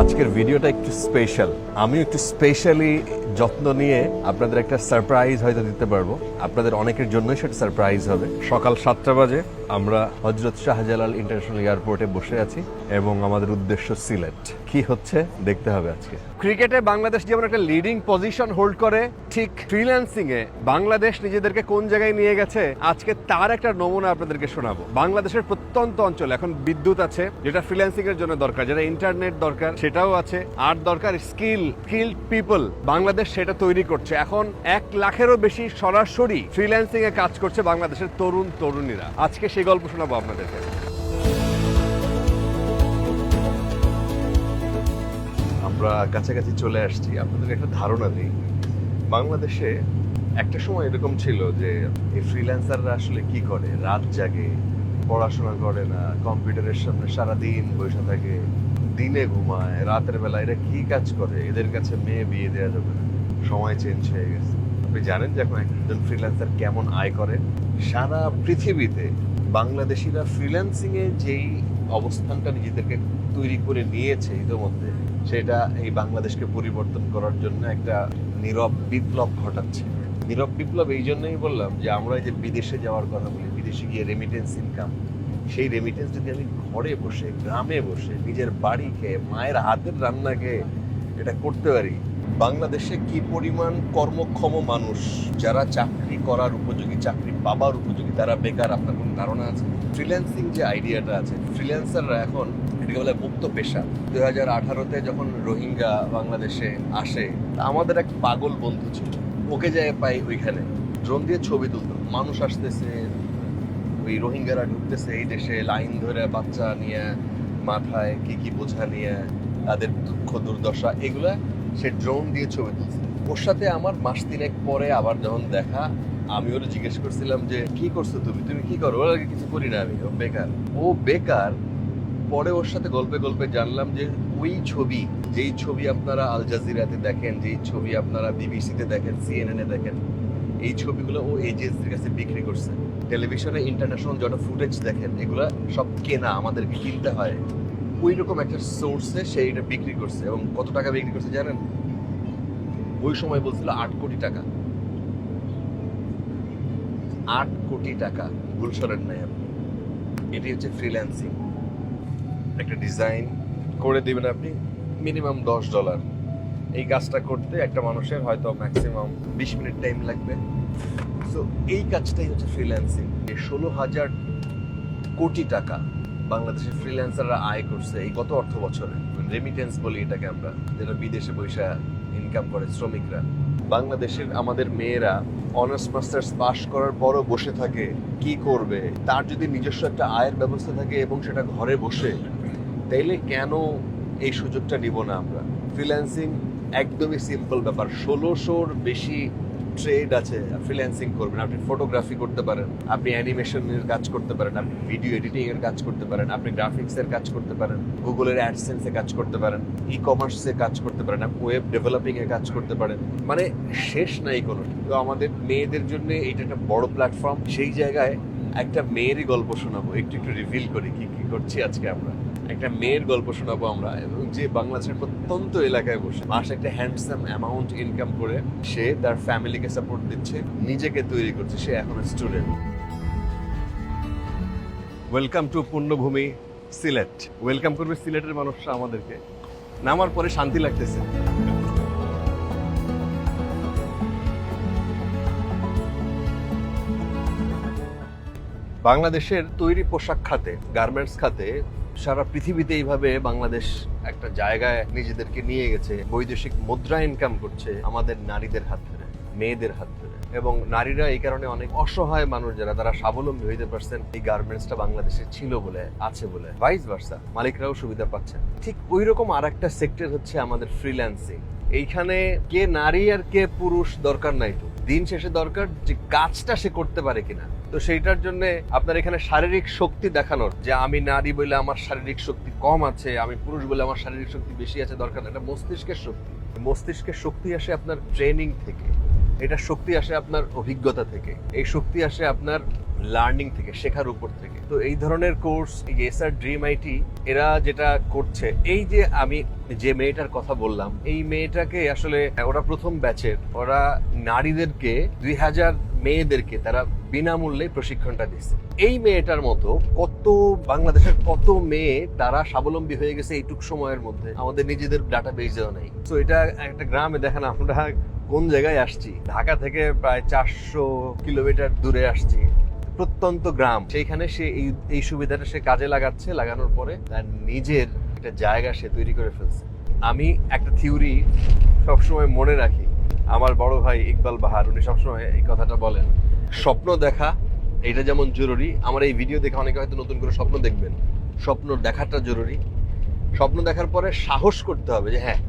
আজকের ভিডিওটা একটু স্পেশাল আমি একটু স্পেশালি যত্ন নিয়ে আপনাদের একটা সারপ্রাইজ হয়তো দিতে পারব। আপনাদের অনেকের জন্যই সেটা সারপ্রাইজ হবে। সকাল সাতটা বাজে, আমরা হজরত শাহজালাল ইন্টারন্যাশনাল এয়ারপোর্টে বসে আছি এবং আমাদের উদ্দেশ্য সিলেট। কি হচ্ছে দেখতে হবে আজকে। ক্রিকেটে বাংলাদেশ যেমন একটা লিডিং পজিশন হোল্ড করে, ঠিক ফ্রিল্যান্সিং এ বাংলাদেশ নিজেদেরকে কোন জায়গায় নিয়ে গেছে, আজকে তার একটা নমুনা আপনাদেরকে শোনাবো। বাংলাদেশের প্রত্যন্ত অঞ্চল এখন বিদ্যুৎ আছে, যেটা ফ্রিল্যান্সিং এর জন্য দরকার, যেটা ইন্টারনেট দরকার সেটাও আছে। আর দরকার স্কিল স্কিল পিপল বাংলাদেশ সেটা তৈরি করছে। এখন এক লাখেরও বেশি সরাসরি ফ্রিল্যান্সিং এ কাজ করছে বাংলাদেশের তরুণ তরুণীরা। আজকে সেই গল্প শোনাবো আপনাদেরকে। আমরা কাছাকাছি চলে আসছি। আপনাদের একটা ধারণা দিই। বাংলাদেশে একটা সময় এরকম ছিল যে এই ফ্রিল্যান্সাররা আসলে কি করে? রাত জাগে, পড়াশোনা করে না, কম্পিউটারের সামনে সারাদিন বসে থাকে। দিনে ঘুমায়, রাতের বেলা এরা কি কাজ করে? এদের কাছে মেয়ে বিয়ে দেওয়া যাবে না। সময় চেঞ্জ হয়ে গেছে। আপনি জানেন যে এখন একজন ফ্রিল্যান্সার কেমন আয় করে? সারা পৃথিবীতে বাংলাদেশিরা ফ্রিল্যান্সিং এ যেই অবস্থানটা নিজেদেরকে তৈরি করে নিয়েছে ইতিমধ্যে, সেটা এই বাংলাদেশকে পরিবর্তন করার জন্য একটা নীরব বিপ্লব ঘটাচ্ছে। নীরব বিপ্লব এই জন্যই বললাম যে আমরা যে বিদেশে যাওয়ার কথা বলি, বিদেশে গিয়ে রেমিটেন্স ইনকাম সেই রেমিটেন্স যদি আমি ঘরে বসে, গ্রামে বসে, নিজের বাড়ি খেয়ে, মায়ের হাতের রান্না খেয়ে এটা করতে পারি, বাংলাদেশে কি পরিমাণ কর্মক্ষম মানুষ? যারা চাকরি করার উপযোগী, চাকরি পাবার উপযোগী, তারা বেকার, আপনার কোনো ধারণা আছে? ফ্রিল্যান্সিং যে আইডিয়াটা আছে ফ্রিল্যান্সাররা এখন এটাকে বলে মুক্ত পেশা। দুই হাজার আঠারোতে যখন রোহিঙ্গা বাংলাদেশে আসে, আমাদের এক পাগল বন্ধু ছিল। ওকে যায় পাই ওইখানে। ড্রোন দিয়ে ছবি তুলতো। মানুষ আসতেছে ওই রোহিঙ্গারা ঢুকতেছে এই দেশে, লাইন ধরে বাচ্চা নিয়ে, মাথায় কি কি বোঝা নিয়ে, তাদের দুঃখ, দুর্দশা, এগুলা সে ড্রোন দিয়ে ছবি তুলছে। ওর সাথে আমার মাস তিনেক পরে আবার যখন দেখা, আমি ওরা জিজ্ঞেস করছিলাম যে, কি করছ তুমি? তুমি কি করো? ওর আগে কিছু করি না আমি, ও বেকার। ও বেকার, পরে ওর সাথে গল্পে গল্পে জানলাম যে, ওই ছবি, যেই ছবি আপনারা আল জাজিরাতে দেখেন, যেই ছবি আপনারা বিবিসিতে দেখেন সিএনএন দেখেন এই ছবিগুলো ও এজেন্সির কাছে বিক্রি করছে। টেলিভিশনে ইন্টারন্যাশনাল যত ফুটেজ দেখেন, এগুলো সব কেনা, আমাদেরকে কিনতে হয়। ওই রকম একটা সোর্সে সে এটা বিক্রি করছে এবং কত টাকা বিক্রি করছে জানেন? ওই সময় বলছিল আট কোটি টাকা। আট কোটি টাকা, ভুল নাই আপনি। এটি হচ্ছে ফ্রিল্যান্সিং একটা ডিজাইন করে দেবেন আপনি মিনিমাম দশ ডলার এই কাজটা করতে একটা মানুষের হয়তো ম্যাক্সিমাম বিশ মিনিট টাইম লাগবে। সো এই কাজটাই হচ্ছে ফ্রিল্যান্সিং ষোলো হাজার কোটি টাকা বাংলাদেশের ফ্রিল্যান্সাররা আয় করছে এই গত অর্থ বছরে। রেমিটেন্স বলি এটাকে আমরা, যেটা বিদেশে পয়সা ইনকাম করে শ্রমিকরা। বাংলাদেশের আমাদের মেয়েরা অনার্স মাস্টার্স পাশ করার পরও বসে থাকে, কি করবে? তার যদি নিজস্ব একটা আয়ের ব্যবস্থা থাকে এবং সেটা ঘরে বসে, তাইলে কেন এই সুযোগটা নিব না আমরা? ফ্রিল্যান্সিং একদমই সিম্পল ব্যাপার। ষোলোশোর বেশি ট্রেড আছে ফ্রিল্যান্সিং করবেন। আপনি ফটোগ্রাফি করতে পারেন, আপনি অ্যানিমেশনের কাজ করতে পারেন, আপনি ভিডিও এডিটিং এর কাজ করতে পারেন, আপনি গ্রাফিক্স এর কাজ করতে পারেন গুগলের অ্যাডসেন্স কাজ করতে পারেন ই কমার্সে কাজ করতে পারেন, আপনি ওয়েব ডেভেলপিং এ কাজ করতে পারেন। মানে শেষ নাই কোনো। তো আমাদের মেয়েদের জন্য এটা একটা বড় প্ল্যাটফর্ম সেই জায়গায় একটা মেয়েরই গল্প শোনাবো, একটু একটু রিভিল করি কি কি করছি আজকে আমরা। একটা মেয়ের গল্প শোনাবো আমরা, এবং যে বাংলাদেশের প্রত্যন্ত এলাকায় বসে, মাসে একটা হ্যান্ডসাম অ্যামাউন্ট ইনকাম করে, সে তার ফ্যামিলিকে সাপোর্ট দিচ্ছে, নিজেকে তৈরি করছে, সে এখন student welcome to Purnabhumi Sylhet welcome করবে সিলেটের মানুষরা আমাদেরকে। নামার পরে শান্তি লাগতেছে। বাংলাদেশের তৈরি পোশাক খাতে গার্মেন্টস খাতে সারা পৃথিবীতে এইভাবে বাংলাদেশ একটা জায়গায় নিজেদেরকে নিয়ে গেছে। বৈদেশিক মুদ্রা ইনকাম করছে আমাদের নারীদের হাত ধরে, মেয়েদের হাত ধরে। এবং নারীরা এই কারণে অনেক অসহায় মানুষ যারা, তারা স্বাবলম্বী হইতে পারছেন এই গার্মেন্টসটা বাংলাদেশে ছিল বলে, আছে বলে। ভাইস ভার্সা মালিকরাও সুবিধা পাচ্ছেন ঠিক ওই রকম আর একটা সেক্টর হচ্ছে আমাদের ফ্রিল্যান্সিং এইখানে কে নারী আর কে পুরুষ দরকার নাই তো। দিন শেষে দরকার যে কাজটা সে করতে পারে কিনা। তো সেইটার জন্য আপনার এখানে শারীরিক শক্তি দেখানোর, যে আমি নারী বলে আমার শারীরিক শক্তি কম আছে, আমি পুরুষ বলে আমার শারীরিক শক্তি বেশি আছে, দরকার। এটা মস্তিষ্কের শক্তি। মস্তিষ্কের শক্তি আসে আপনার ট্রেনিং থেকে। এটা শক্তি আসে আপনার অভিজ্ঞতা থেকে। এই শক্তি আসে আপনার লার্নিং থেকে, শেখার উপর থেকে। তো এই ধরনের কোর্স এসআর ড্রিম আইটি এরা যেটা করছে, এই যে আমি যে মেয়েটার কথা বললাম, এই মেয়েটাকে আসলে, ওরা প্রথম ব্যাচের ওরা নারীদেরকে, দুই হাজার মেয়েদেরকে তারা বিনামূল্যে প্রশিক্ষণটা দিচ্ছে। এই মেয়েটার মতো কত বাংলাদেশের কত মেয়ে তারা স্বাবলম্বী হয়ে গেছে এইটুক সময়ের মধ্যে। আমাদের নিজেদের ডাটা বেজেও নেই। তো এটা একটা গ্রামে দেখেন আমরা কোন জায়গায় আসছি? ঢাকা থেকে প্রায় চারশো কিলোমিটার দূরে আসছি। প্রত্যন্ত গ্রাম, সেইখানে সে এই এই সুবিধাটা সে কাজে লাগাচ্ছে, লাগানোর পরে তার নিজের একটা জায়গা সে তৈরি করে ফেলছে। আমি একটা থিওরি সবসময় মনে রাখি। আমার বড় ভাই ইকবাল বাহার, উনি সবসময় এই কথাটা বলেন, স্বপ্ন দেখা, এটা যেমন জরুরি, আমার এই ভিডিও দেখে অনেকে হয়তো নতুন করে স্বপ্ন দেখবেন। স্বপ্ন দেখাটা জরুরি। স্বপ্ন দেখার পরে সাহস করতে হবে যে হ্যাঁ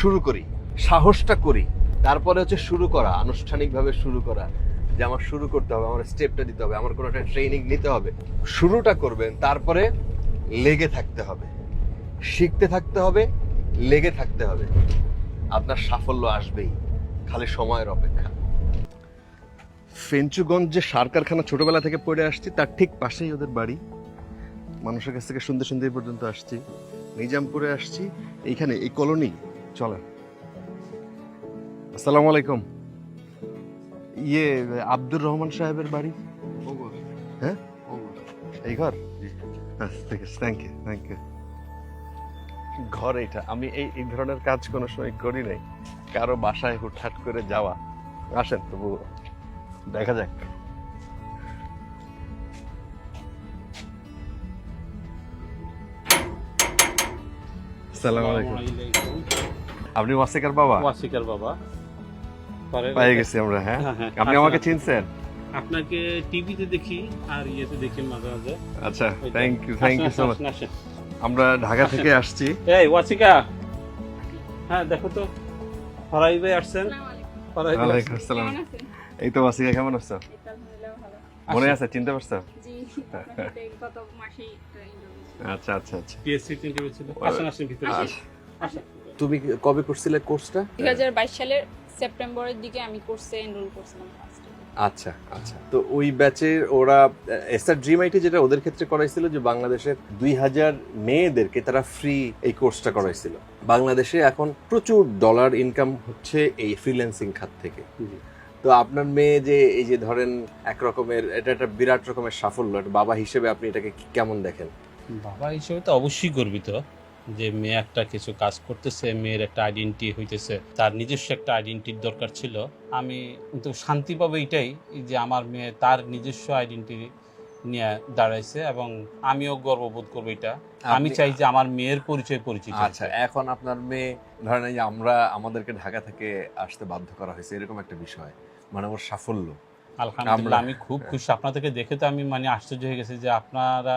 শুরু করি, সাহসটা করি। তারপরে হচ্ছে শুরু করা, আনুষ্ঠানিকভাবে শুরু করা। যে আমার শুরু করতে হবে, আমার স্টেপটা দিতে হবে, আমার কোনো একটা ট্রেনিং নিতে হবে। শুরুটা করবেন, তারপরে লেগে থাকতে হবে। শিখতে থাকতে হবে, লেগে থাকতে হবে। আপনার সাফল্য আসবেই, খালি সময়ের অপেক্ষা। ফেঞ্চুগঞ্জ যে সার কারখানা ছোটবেলা থেকে পড়ে আসছি, তার ঠিক পাশেই ওদের বাড়ি। মানুষের কাছ থেকে সুন্দর সুন্দর পর্যন্ত আসছি। নিজামপুরে আসছি, এইখানে, এই কলোনি, চলেন। আসসালামু আলাইকুম। ইয়ে আব্দুর রহমান সাহেবের বাড়ি? হ্যাঁ? এই ঘর? আচ্ছা, ঠিক আছে থ্যাংক ইউ থ্যাংক ইউ ঘর এটা আমি এই এই ধরনের কাজ কোনো সময় করি নাই। কারও বাসায় হুটহাট করে যাওয়া। আসেন তবু দেখা যাক। সালাম আলাইকুম। আপনি ওয়াসিকার বাবা? ওয়াসিকার বাবা। পেয়ে গেছি আমরা হ্যাঁ? হ্যাঁ, হ্যাঁ। আপনি আমাকে চিনছেন? আপনাকে টিভিতে দেখি আর ইয়েতে দেখি মাঝে মাঝে। আচ্ছা thank you thank you so much. আমরা ঢাকা থেকে আসছি। এই ওয়াসিকা। হ্যাঁ দেখো তো। ফরাই ভাই আসছেন। ফরাই ভাই ওয়ালাইকুম। আসসালাম। এই তো ওয়াসিকা কেমন আছো? আলহামদুলিল্লাহ ভালো। মনে আছে চিনতে পারছ? ছিল। আচ্ছা আচ্ছা আচ্ছা। পিএসসি ছিল। আসেন আসেন ভিতরে। আসেন। তুমি কবে করছিলে কোর্সটা? 2022 সালের সেপ্টেম্বরের দিকে আমি কোর্সে এনরোল করছিলাম আচ্ছা আচ্ছা। তো ওই ব্যাচের ওরা এসআর ড্রিম আইটি যেটা ওদের ক্ষেত্রে করাইছিল যে বাংলাদেশের দুই হাজার মেয়েদেরকে তারা ফ্রি এই কোর্সটা করাইছিল। বাংলাদেশে এখন প্রচুর ডলার ইনকাম হচ্ছে এই ফ্রিল্যান্সিং খাত থেকে। তো আপনার মেয়ে যে এই যে ধরেন এক রকমের এটা একটা বিরাট রকমের সাফল্য বাবা হিসেবে আপনি এটাকে কেমন দেখেন? বাবা হিসেবে তো অবশ্যই গর্বিত। যে মেয়ে একটা কিছু কাজ করতেছে মেয়ের একটা আইডেন্টি হইতেছে তার নিজস্ব একটা আইডেন্টির দরকার ছিল। আমি কিন্তু শান্তি পাবো এটাই যে আমার মেয়ে তার নিজস্ব আইডেন্টি নিয়ে দাঁড়াইছে এবং আমিও গর্ববোধ করব এটা। আমি চাই যে আমার মেয়ের পরিচয় পরিচিত আচ্ছা এখন আপনার মেয়ে ধরেন আমরা আমাদেরকে ঢাকা থেকে আসতে বাধ্য করা হয়েছে এরকম একটা বিষয় মানে ওর সাফল্য। আলহামদুলিল্লাহ। আমি খুব খুশি। আপনাদেরকে দেখে তো আমি মানে আশ্চর্য হয়ে গেছি যে আপনারা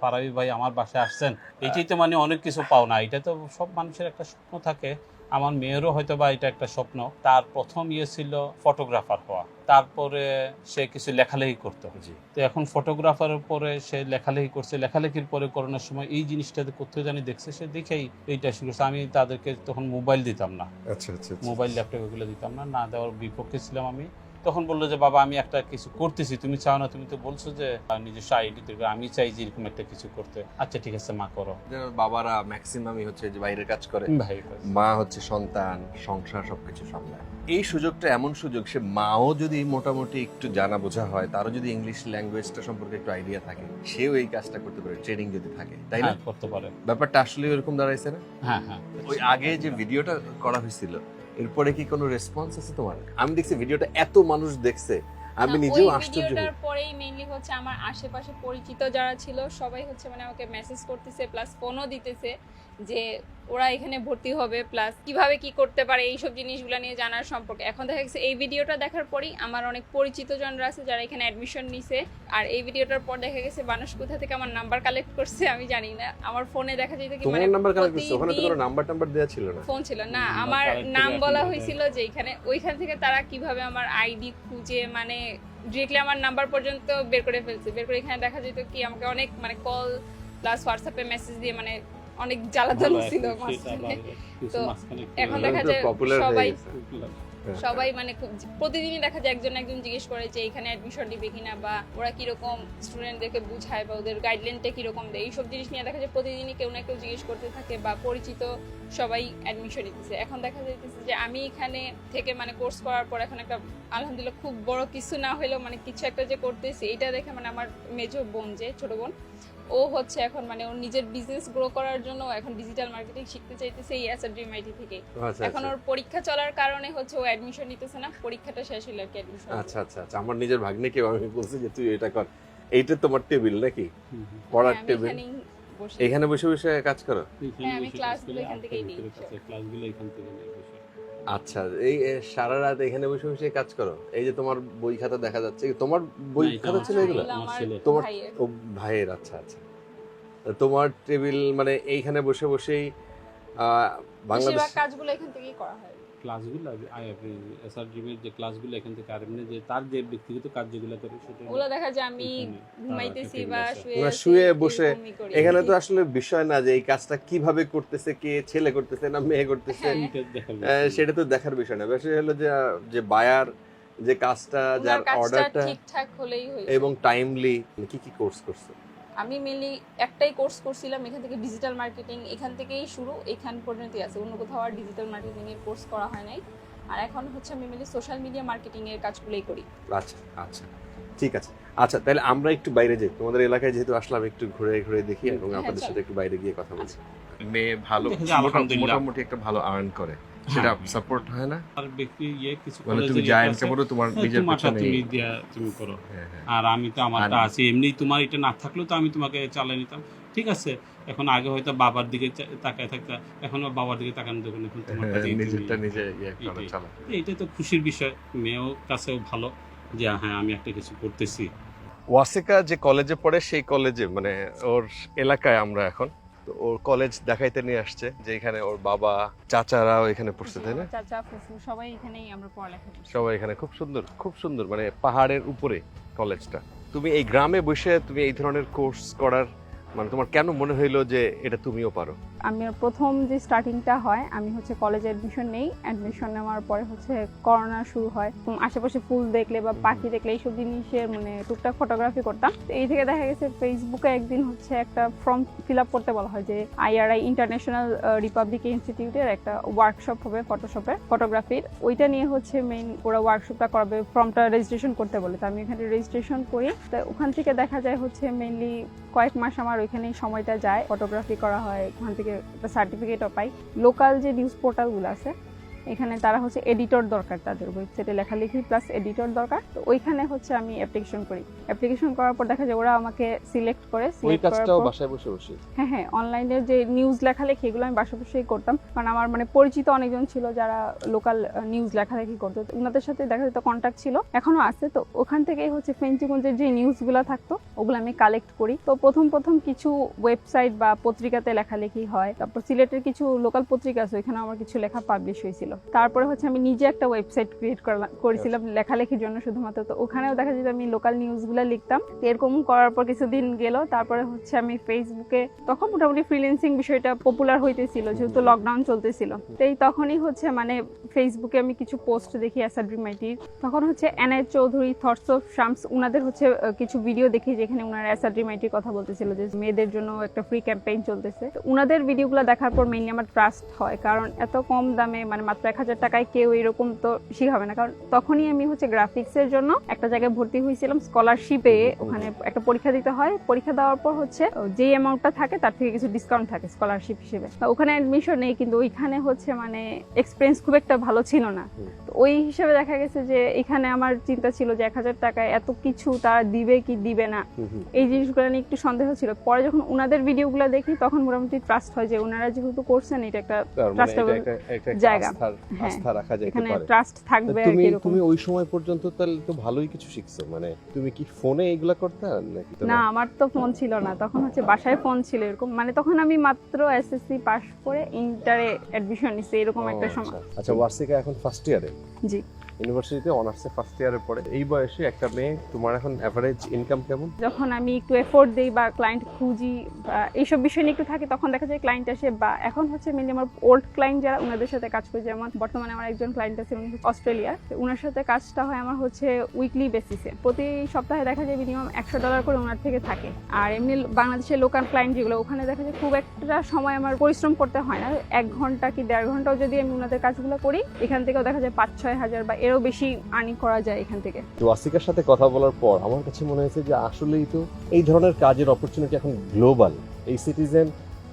ফারাবি ভাই আমার বাসায় আসছেন। এটাই তো মানে অনেক কিছু পাও না এটা তো সব মানুষের একটা স্বপ্ন থাকে। আমার মেয়েরও হয়তো বা এটা একটা স্বপ্ন। তার প্রথম ইয়ে ছিল ফটোগ্রাফার হওয়া। তারপরে সে কিছু লেখালেখি করতো। তো এখন ফটোগ্রাফারের পরে সে লেখালেখি করছে। লেখালেখির পরে করোনার সময় এই জিনিসটা কোথাও জানি দেখছে সে দেখেই এইটা শুরু করছে। আমি তাদেরকে তখন মোবাইল দিতাম না। আচ্ছা আচ্ছা মোবাইল ল্যাপটপ এগুলো দিতাম না। না দেওয়ার বিপক্ষে ছিলাম আমি। তখন বলল যে বাবা আমি একটা কিছু করতেছি। তুমি চাও না? তুমি তো বলছো যে নিজস্ব আইডি তৈরি আমি চাই যে এরকম একটা কিছু করতে। আচ্ছা ঠিক আছে মা করো। বাবারা ম্যাক্সিমামই হচ্ছে যে বাইরের কাজ করে। ভাই মা হচ্ছে সন্তান সংসার সবকিছু সামলায়। এই সুযোগটা এমন সুযোগ সে মাও যদি মোটামুটি একটু জানা বোঝা হয় তারও যদি ইংলিশ ল্যাঙ্গুয়েজটা সম্পর্কে একটু আইডিয়া থাকে সেও এই কাজটা করতে পারে ট্রেনিং যদি থাকে তাই না? হ্যাঁ করতে পারে। ব্যাপারটা আসলে এরকম দাঁড়াইছে না? হ্যাঁ হ্যাঁ। ওই আগে যে ভিডিওটা করা হয়েছিল এরপরে কি কোনো রেসপন্স আছে তোমার আমি দেখছি ভিডিওটা এত মানুষ দেখছে আমি নিজেও আশ্চর্য হই। পরেই মেইনলি হচ্ছে আমার আশেপাশে পরিচিত যারা ছিল সবাই হচ্ছে মানে আমাকে মেসেজ করতেছে প্লাস ফোনও দিতেছে যে ওরা এখানে ভর্তি হবে প্লাস কীভাবে কি করতে পারে এইসব জিনিসগুলো নিয়ে জানার সম্পর্কে। এখন দেখা গেছে এই ভিডিওটা দেখার পরেই আমার অনেক পরিচিত জনরা আছে যারা এখানে অ্যাডমিশন নিছে। আর এই ভিডিওটার পর দেখা গেছে মানুষ কোথা থেকে আমার নাম্বার কালেক্ট করছে আমি জানি না। আমার ফোনে দেখা যেত কি মানে নাম্বার কালেক্ট করছে? ওখানে তো কোনো নাম্বার টাম্বার দেওয়া ছিল না। ফোন ছিল না। আমার নাম বলা। হয়েছিল যে এখানে ওইখান থেকে তারা কীভাবে আমার আইডি খুঁজে মানে ডিরেক্টলি আমার নাম্বার পর্যন্ত বের করে ফেলছে। বের করে এখানে দেখা যেত কি আমাকে অনেক মানে কল প্লাস হোয়াটসঅ্যাপে মেসেজ দিয়ে মানে অনেক জ্বালাতন ছিল তো এখন দেখা যায় সবাই হ্যাঁ, সবাই মানে খুব প্রতিদিনই দেখা যায় একজন একজন জিজ্ঞেস করে যে এখানে অ্যাডমিশন দিবে কিনা? বা ওরা কীরকম স্টুডেন্টদেরকে বুঝায় বা ওদের গাইডলাইনটা কীরকম দেয়? এইসব জিনিস নিয়ে দেখা যায় প্রতিদিনই কেউ না কেউ জিজ্ঞেস করতে থাকে বা পরিচিত সবাই অ্যাডমিশন নিতেছে। এখন দেখা যাইতেছে যে আমি এখানে থেকে মানে কোর্স করার পর এখন একটা আলহামদুলিল্লাহ খুব বড় কিছু না হলেও মানে কিছু একটা যে করতেছি এটা দেখে মানে আমার মেজো বোন যে ছোট বোন ও হচ্ছে এখন মানে ওর নিজের বিজনেস গ্রো করার জন্য এখন ডিজিটাল মার্কেটিং শিখতে চাইতেছে এই এসআর ড্রিম আইটি থেকে। আচ্ছা এখন আচ্ছা। ওর পরীক্ষা চলার কারণে হচ্ছে ও অ্যাডমিশন নিতেছে না পরীক্ষাটা শেষ হলে আর কি অ্যাডমিশন আচ্ছা আচ্ছা আচ্ছা আমার নিজের ভাগ্নিকেও আমি বলছি যে তুই এটা কর। এইটা তোমার টেবিল নাকি? পড়ার টেবিল বসে এখানে বসে বসে কাজ করো? হ্যাঁ, আমি ক্লাসগুলো এখান থেকেই নিই। ক্লাসগুলো এখান থেকে নেই আচ্ছা এই সারা রাত এখানে বসে বসে কাজ করো? এই যে তোমার বই খাতা দেখা যাচ্ছে তোমার বই খাতা ছিল এগুলো। তোমার ভাইয়ের। আচ্ছা আচ্ছা। তোমার টেবিল মানে এইখানে বসে বসেই বাংলাদেশ কাজগুলো এখান থেকেই করা হয়। ক্লাসগুলো যে ক্লাসগুলো এখান থেকে আর এমনি যে তার যে ব্যক্তিগত কাজ যেগুলো করে সেটা ওগুলো দেখা যায় আমি ঘুমাইতেছি বা শুয়ে শুয়ে বসে। এখানে তো আসলে বিষয় না যে এই কাজটা কীভাবে করতেছে কে ছেলে করতেছে না মেয়ে করতেছে। হ্যাঁ। সেটা তো দেখার বিষয় না। বিষয় হলো যে যে বায়ার যে কাজটা যার অর্ডারটা ঠিকঠাক হলেই হয়েছে এবং টাইমলি কি কি কোর্স করছে? আমি মেনলি একটাই কোর্স করছিলাম এখান থেকে ডিজিটাল মার্কেটিং এখান থেকেই শুরু এখান পর্যন্তই আছে। অন্য কোথাও আর ডিজিটাল মার্কেটিং এর কোর্স করা হয় নাই। আর এখন হচ্ছে আমি মেনলি সোশ্যাল মিডিয়া মার্কেটিং এর কাজগুলোই করি। আচ্ছা আচ্ছা। ঠিক আছে। আচ্ছা তাহলে আমরা একটু বাইরে যাই। তোমাদের এলাকায় যেহেতু আসলাম একটু ঘুরে ঘুরে দেখি এবং হ্যাঁ, আপনাদের সাথে একটু বাইরে গিয়ে কথা বলছি মেয়ে ভালো আলহামদুলিল্লাহ। মোটামুটি একটা ভালো আর্ন করে। সেটা হ্যাঁ। সাপোর্ট হয় না আর ব্যক্তি ইয়ে কিছু মানে তুমি জায়েন্ট আছে, তোমার হ্যাঁ, নিজের তোমারটা তুমি দিয়া তুমি করো হ্যাঁ, হ্যাঁ। আর আমি তো আমারটা আছে এমনি তোমার এটা না থাকলেও তো আমি তোমাকে চালিয়ে নিতাম ঠিক আছে এখন আগে হয়তো বাবার দিকে তাকায় থাকতা এখন বাবার দিকে তাকানো দেখুন এখন তোমার হ্যাঁ, নিজেরটা নিজে ইয়ে করে এটাই। তো খুশির বিষয় মেয়েও কাছেও ভালো যে হ্যাঁ আমি একটা কিছু করতেছি ওয়াসিকা যে কলেজে পড়ে সেই কলেজে মানে ওর এলাকায় আমরা এখন তো ওর কলেজ দেখাইতে নিয়ে আসছে যে এখানে ওর বাবা চাচারাও এখানে পড়ছে তাই না? চাচা ফুফু সবাই এখানেই আমরা পড়ালেখা করছি। সবাই এখানে খুব সুন্দর খুব সুন্দর মানে পাহাড়ের উপরে কলেজটা তুমি এই গ্রামে বসে তুমি এই ধরনের কোর্স করার মানে তোমার কেন মনে হইল যে এটা তুমিও পারো? আমি প্রথম যে স্টার্টিংটা হয় আমি হচ্ছে কলেজে অ্যাডমিশন নেই। অ্যাডমিশন নেওয়ার পরে হচ্ছে করোনা শুরু হয়। আশেপাশে ফুল দেখলে বা পাখি দেখলে এইসব জিনিসের মানে টুকটাক ফটোগ্রাফি করতাম। এই থেকে দেখা গেছে ফেসবুকে একদিন হচ্ছে একটা ফর্ম ফিল আপ করতে বলা হয় যে আইআরআই ইন্টারন্যাশনাল রিপাবলিক ইনস্টিটিউটের একটা ওয়ার্কশপ হবে ফটোশপে ফটোগ্রাফির ওইটা নিয়ে হচ্ছে মেইন ওরা ওয়ার্কশপটা করাবে ফর্মটা রেজিস্ট্রেশন করতে বলে। তো আমি এখানে রেজিস্ট্রেশন করি। তো ওখান থেকে দেখা যায় হচ্ছে মেইনলি কয়েক মাস আমার ওইখানেই সময়টা যায় ফটোগ্রাফি করা হয়, ওখান থেকে একটা সার্টিফিকেটও পাই। লোকাল যে নিউজ পোর্টালগুলো আছে এখানে তারা হচ্ছে এডিটর দরকার তাদের ওয়েবসাইটে লেখালেখি প্লাস এডিটর দরকার। তো ওইখানে হচ্ছে আমি অ্যাপ্লিকেশন করি। অ্যাপ্লিকেশন করার পর দেখা যায় ওরা আমাকে সিলেক্ট করে ওই কাজটাও বাসায় বসে বসে? হ্যাঁ হ্যাঁ অনলাইনের যে নিউজ লেখালেখি এগুলো আমি বাসা বসেই করতাম। কারণ আমার মানে পরিচিত অনেকজন ছিল যারা লোকাল নিউজ লেখালেখি করতো। ওনাদের সাথে দেখা যেত কন্ট্যাক্ট ছিল এখনও আছে। তো ওখান থেকেই হচ্ছে ফেঞ্চিগঞ্জের যে নিউজগুলো থাকতো ওগুলো আমি কালেক্ট করি। তো প্রথম প্রথম কিছু ওয়েবসাইট বা পত্রিকাতে লেখালেখি হয়। তারপর সিলেটের কিছু লোকাল পত্রিকা আছে ওইখানে আমার কিছু লেখা পাবলিশ হয়েছিল। তারপরে হচ্ছে আমি নিজে একটা ওয়েবসাইট ক্রিয়েট করেছিলাম লেখালেখির জন্য শুধুমাত্র। তো ওখানেও দেখা যেত আমি লোকাল নিউজগুলো লিখতাম। এরকম করার পর কিছুদিন গেল তারপরে হচ্ছে আমি ফেসবুকে তখন মোটামুটি ফ্রিল্যান্সিং বিষয়টা পপুলার হইতেছিল যেহেতু লকডাউন চলতেছিল। তো এই তখনই হচ্ছে মানে ফেসবুকে আমি কিছু পোস্ট দেখি অ্যাসাড্রিমাইটির তখন হচ্ছে NI Chowdhury thoughts of Shams উনাদের হচ্ছে কিছু ভিডিও দেখি যেখানে উনারা অ্যাসাড্রিমাইটির কথা বলতেছিল যে মেয়েদের জন্য একটা ফ্রি ক্যাম্পেইন চলতেছে। উনাদের ভিডিওগুলো দেখার পর মেইনলি আমার ট্রাস্ট হয় কারণ এত কম দামে মানে মাত্র এক হাজার টাকায় কেউ এরকম তো শিখাবে না। কারণ তখনই আমি হচ্ছে গ্রাফিক্সের জন্য একটা জায়গায় ভর্তি হয়েছিলাম স্কলারশিপে ওখানে একটা পরীক্ষা দিতে হয়। পরীক্ষা দেওয়ার পর হচ্ছে যে অ্যামাউন্টটা থাকে তার থেকে কিছু ডিসকাউন্ট থাকে স্কলারশিপ হিসেবে। তো ওখানে অ্যাডমিশন নেই কিন্তু ওইখানে হচ্ছে মানে এক্সপিরিয়েন্স খুব একটা ভালো ছিল না। ওই হিসেবে দেখা গেছে যে এখানে আমার চিন্তা ছিল যে এক হাজার টাকায় এত কিছু তারা দিবে কি দিবে না। এই জিনিসগুলো নিয়ে একটু সন্দেহ ছিল। পরে যখন ওনাদের ভিডিওগুলো দেখি তখন মোটামুটি ট্রাস্ট হয় যে ওনারা যেহেতু করছেন এটা একটা মানে একটা জায়গা। হ্যাঁ। আস্থা রাখা যাইতে এখানে ট্রাস্ট থাকবে তুমি তুমি ওই সময় পর্যন্ত তাহলে তো ভালোই কিছু শিখছো। মানে তুমি কি ফোনে এগুলা করতে নাকি না আমার তো ফোন ছিল না। তখন হচ্ছে বাসায় ফোন ছিল এরকম। মানে তখন আমি মাত্র এসএসসি পাস করে ইন্টারে অ্যাডমিশন নিছি এরকম একটা আচ্ছা। সময়। আচ্ছা ওয়ার্সিকা এখন ফার্স্ট ইয়ারে 嗯。ইউনিভার্সিটিতে অনার্সে ফার্স্ট ইয়ারে পড়ে। এই বয়সে একটা মেয়ে, তোমার এখন অ্যাভারেজ ইনকাম কেমন? যখন আমি একটু এফোর্ট দিই বা ক্লায়েন্ট খুঁজি এইসব বিষয় নিয়ে একটু থাকি, তখন দেখা যায় ক্লায়েন্ট আসে বা এখন হচ্ছে মেনলি আমার ওল্ড ক্লায়েন্ট যারা ওনাদের সাথে কাজ করি। যেমন বর্তমানে আমার একজন ক্লায়েন্ট আছে, উনি হচ্ছে অস্ট্রেলিয়া ওনার সাথে কাজটা হয় আমার হচ্ছে উইকলি বেসিসে প্রতি সপ্তাহে দেখা যায় মিনিমাম একশো ডলার করে ওনার থেকে থাকে। আর এমনি বাংলাদেশের লোকাল ক্লায়েন্ট যেগুলো, ওখানে দেখা যায় খুব একটা সময় আমার পরিশ্রম করতে হয় না। এক ঘণ্টা কি দেড় ঘন্টাও যদি আমি ওনাদের কাজগুলো করি, এখান থেকেও দেখা যায় পাঁচ ছয় হাজার বা এরও বেশি আর্নিং করা যায় এখান থেকে। তো ওয়াসিকার সাথে কথা বলার পর আমার কাছে মনে হয়েছে যে আসলেই তো এই ধরনের কাজের অপরচুনিটি এখন গ্লোবাল এই সিটিজেন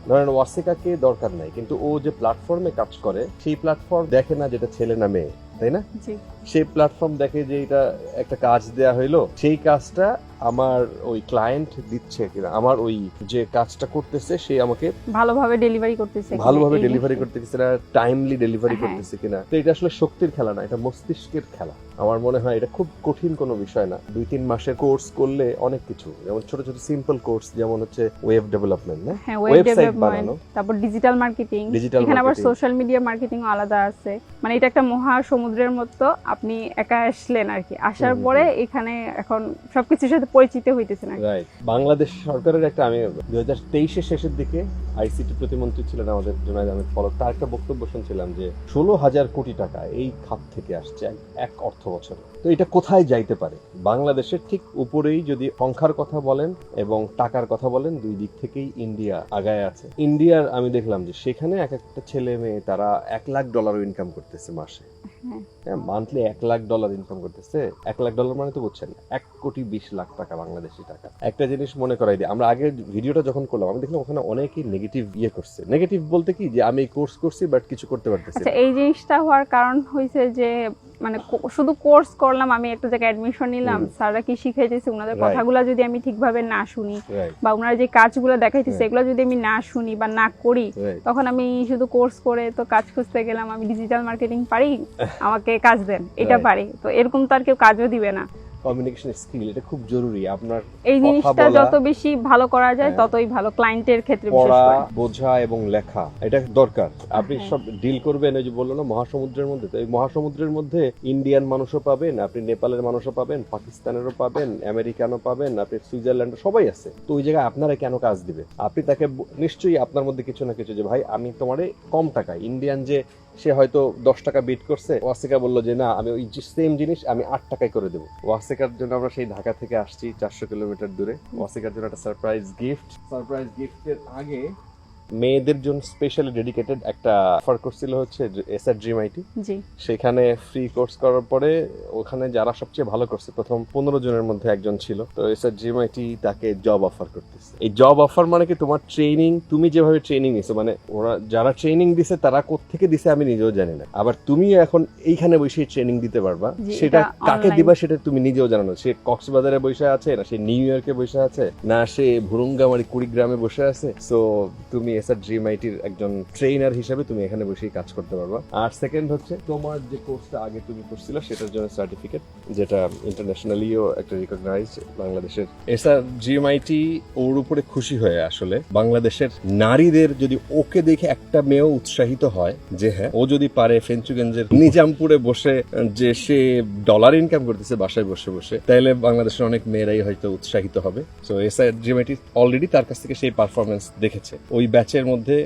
ধরেন ওয়াসিকাকে দরকার নাই কিন্তু ও যে প্ল্যাটফর্মে কাজ করে সেই প্ল্যাটফর্ম দেখে না যেটা ছেলে না মেয়ে তাই না? জি। সেই প্ল্যাটফর্ম দেখে যে এটা একটা কাজ দেয়া হইল সেই কাজটা আমার ওই ক্লায়েন্ট দিচ্ছে কিনা আমার ওই যে কাজটা করতেছে সে আমাকে ভালোভাবে ডেলিভারি করতেছে ভালোভাবে ডেলিভারি করতেছে না টাইমলি ডেলিভারি হ্যাঁ। করতেছে কিনা তো এটা আসলে শক্তির খেলা না এটা মস্তিষ্কের খেলা। আমার মনে হয় এটা খুব কঠিন কোনো বিষয় না। দুই তিন মাসের কোর্স করলে অনেক কিছু যেমন ছোট ছোট সিম্পল কোর্স যেমন হচ্ছে ওয়েব ডেভেলপমেন্ট না? হ্যাঁ ওয়েব ডেভেলপমেন্ট বানানো। তারপর ডিজিটাল মার্কেটিং এখানে আবার সোশ্যাল মিডিয়া মার্কেটিং আলাদা আছে। মানে এটা একটা মহা সমুদ্রের মতো আপনি একা আসলেন আর কি। আসার পরে এখানে এখন সবকিছুর সাথে পরিচিত হইতেছেন আর বাংলাদেশ সরকারের একটা আমি দুই হাজার তেইশের শেষের দিকে আইসিটি প্রতিমন্ত্রী ছিলেন আমাদের জুনায়দ আহমেদ ফলক তার একটা বক্তব্য শুনছিলাম যে ষোলো হাজার কোটি টাকা এই খাত থেকে আসছে এক- এক অর্থ বছরে। তো এটা কোথায় যাইতে পারে? বাংলাদেশের ঠিক উপরেই যদি সংখ্যার কথা বলেন এবং টাকার কথা বলেন দুই দিক থেকেই ইন্ডিয়া আগায় আছে। ইন্ডিয়ার আমি দেখলাম যে সেখানে এক একটা ছেলে মেয়ে তারা এক লাখ ডলারও ইনকাম করতেছে মাসে। হ্যাঁ। মান্থলি এক লাখ ডলার ইনকাম করতেছে এক লাখ ডলার মানে তো বুঝছেন এক কোটি বিশ লাখ টাকা বাংলাদেশি টাকা একটা জিনিস মনে করাই দিই আমরা আগে ভিডিওটা যখন করলাম আমি দেখলাম ওখানে অনেকেই নেগেটিভ ইয়ে করছে নেগেটিভ বলতে কি যে আমি কোর্স করছি বাট কিছু করতে পারতেছি আচ্ছা এই জিনিসটা হওয়ার কারণ হয়েছে যে মানে শুধু কোর্স করলাম আমি একটা জায়গায় অ্যাডমিশন নিলাম। স্যাররা কি শিখাইতেছে ওনাদের. কথাগুলো যদি আমি ঠিকভাবে না শুনি বা ওনারা যে কাজগুলো দেখাইতেছে। এগুলো যদি আমি না শুনি বা না করি তখন আমি শুধু কোর্স করে তো কাজ খুঁজতে গেলাম আমি ডিজিটাল মার্কেটিং পারি আমাকে কাজ দেন এটা পারি। তো এরকম তো আর কেউ কাজও দিবে না। কমিউনিকেশন স্কিল এটা খুব জরুরি আপনার এই জিনিসটা যত বেশি ভালো করা যায় হ্যাঁ। ততই ভালো ক্লায়েন্টের ক্ষেত্রে বিশেষ পড়া করে। বোঝা এবং লেখা এটা দরকার। আপনি হ্যাঁ। সব ডিল করবেন ওই যে বলল না মহাসমুদ্রের মধ্যে। তো এই মহাসমুদ্রের মধ্যে ইন্ডিয়ান মানুষও পাবেন আপনি নেপালের মানুষও পাবেন পাকিস্তানেরও পাবেন আমেরিকানও পাবেন আপনি সুইজারল্যান্ড সবাই আছে। তো ওই জায়গায় আপনারা কেন কাজ দিবে? আপনি তাকে নিশ্চয়ই আপনার মধ্যে কিছু না কিছু যে ভাই আমি তোমারে কম টাকায় ইন্ডিয়ান যে সে হয়তো দশ টাকা বিট করছে। ওয়াসিকা বলল যে, না, আমি ওই সেম জিনিস আমি আট টাকায় করে দেবো। ওয়াসিকার জন্য আমরা সেই ঢাকা থেকে আসছি, চারশো কিলোমিটার দূরে। ওয়াসিকার জন্য একটা সারপ্রাইজ গিফট সারপ্রাইজ গিফটের আগে মেয়েদের জন্য স্পেশালি ডেডিকেটেড একটা অফার করছিল হচ্ছে এসআর জিএমআইটি জি। সেখানে ফ্রি কোর্স করার পরে ওখানে যারা সবচেয়ে ভালো করছে প্রথম পনেরো জনের মধ্যে একজন ছিল। তো এস এসআর জিএমআইটি তাকে জব অফার করতেছে। এই জব অফার মানে কি তোমার ট্রেনিং তুমি যেভাবে ট্রেনিং নিছো মানে ওরা যারা ট্রেনিং দিছে তারা কোত্থেকে দিছে আমি নিজেও জানি না। আবার তুমিও এখন এইখানে বসে ট্রেনিং দিতে পারবা। সেটা কাকে দিবা সেটা তুমি নিজেও জানো না। সে কক্সবাজারে বসে আছে না সে নিউ ইয়র্কে বসে আছে না সে ভুরুঙ্গামারি কুড়িগ্রামে বসে আছে। সো তুমি এসআর জিএমআইটির একজন ট্রেনার হিসেবে তুমি এখানে বসেই কাজ করতে পারবা। আর সেকেন্ড হচ্ছে, তোমার যে কোর্সটা আগে তুমি সেটার জন্য সার্টিফিকেট যেটা ইন্টারন্যাশনালিও একটা রিকগনাইজ বাংলাদেশের এসআর জিএমআইটি ওর উপরে খুশি হয়ে আসলে। বাংলাদেশের নারীদের যদি ওকে দেখে একটা মেয়েও উৎসাহিত হয়, যে হ্যাঁ ও যদি পারে ফেঞ্চুগঞ্জের নিজামপুরে বসে, যে সে ডলার ইনকাম করতেছে বাসায় বসে বসে তাহলে বাংলাদেশের অনেক মেয়েরাই হয়তো উৎসাহিত হবে। সো এসআর জিএমআইটি অলরেডি তার কাছ থেকে সেই পারফরমেন্স দেখেছে। ওই ব্যাচের মধ্যে,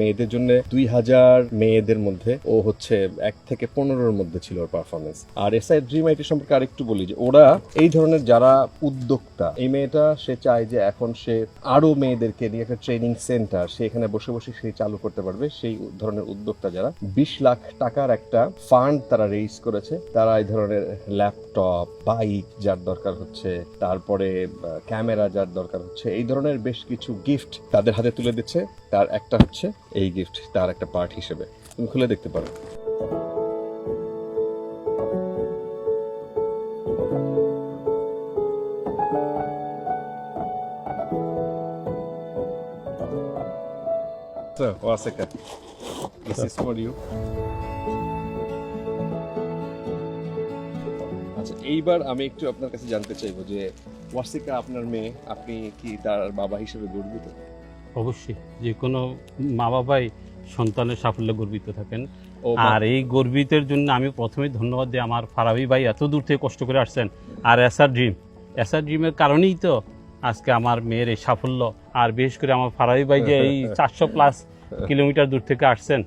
মেয়েদের জন্য দুই হাজার মেয়েদের মধ্যে, ও হচ্ছে এক থেকে পনেরোর মধ্যে ছিল ওর পারফরমেন্স আর এসআই ড্রিম আইটি সম্পর্কে আরেকটু বলি যে, ওরা এই ধরনের যারা উদ্যোক্তা, এই মেয়েটা সে চায় যে এখন সে আরও মেয়েদেরকে নিয়ে একটা ট্রেনিং সেন্টার সে এখানে বসে বসে সে চালু করতে পারবে। সেই ধরনের উদ্যোক্তা যারা, বিশ লাখ টাকার একটা ফান্ড তারা রেইজ করেছে। তারা এই ধরনের ল্যাপটপ বাইক যার দরকার হচ্ছে, তারপরে ক্যামেরা যার দরকার হচ্ছে, এই ধরনের বেশ কিছু গিফট তাদের হাতে তুলে দিচ্ছে। তার একটা হচ্ছে এই গিফট তার একটা পার্ট হিসেবে। তুমি খুলে দেখতে পারো. আচ্ছা এইবার আমি একটু আপনার কাছে জানতে চাইব যে ওয়াসিকা আপনার মেয়ে, আপনি কি তার বাবা হিসেবে গর্বিত? অবশ্যই যে কোনো মা বাবাই সন্তানের সাফল্যে গর্বিত থাকেন। আর এই গর্বিতের জন্য আমি প্রথমেই ধন্যবাদ দিই আমার ফারাবি ভাই এত দূর থেকে কষ্ট করে আসছেন। আর এসআর ড্রিম এসআর ড্রিমের কারণেই তো আজকে আমার মেয়ের এই সাফল্য। আর বিশেষ করে আমার ফারাবি ভাই যে এই চারশো প্লাস কিলোমিটার দূর থেকে আসছেন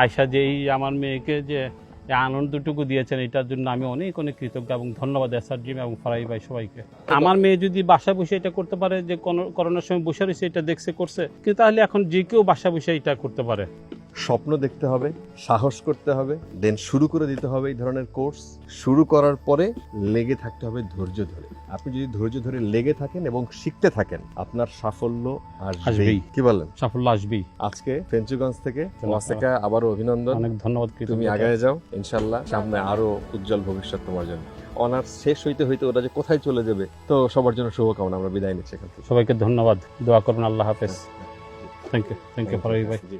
আয়সা যে এই আমার মেয়েকে যে এই আনন্দটুকু দিয়েছেন, এটার জন্য আমি অনেক অনেক কৃতজ্ঞ এবং ধন্যবাদ এসআর জিম এবং ফরাই ভাই সবাইকে। আমার মেয়ে যদি বাসায় বসে এটা করতে পারে, যে করোনার সময় বসে রয়েছে, এটা দেখছে, করছে, কিন্তু তাহলে এখন যে কেউ বাসা বসে এটা করতে পারে। স্বপ্ন দেখতে হবে সাহস করতে হবে দেন শুরু করে দিতে হবে এই ধরনের কোর্স। শুরু করার পরে লেগে থাকতে হবে ধৈর্য ধরে। আপনি যদি ধৈর্য ধরে লেগে থাকেন এবং শিখতে থাকেন আপনার সাফল্য আসবেই। কি বলেন? সাফল্য আসবেই। আজকে ফেঞ্চুগঞ্জ থেকে ওয়াসেকা আবারও অভিনন্দন। অনেক ধন্যবাদ তুমি। আগায় যাও ইনশাল্লাহ সামনে আরও উজ্জ্বল ভবিষ্যৎ তোমার জন্য। অনার্স শেষ হইতে হইতে ওরা যে কোথায় চলে যাবে তো সবার জন্য শুভকামনা আমরা বিদায় নিচ্ছি এখান থেকে। সবাইকে ধন্যবাদ দোয়া করুন আল্লাহ হাফেজ। Thank you thank you for ভাই। জি।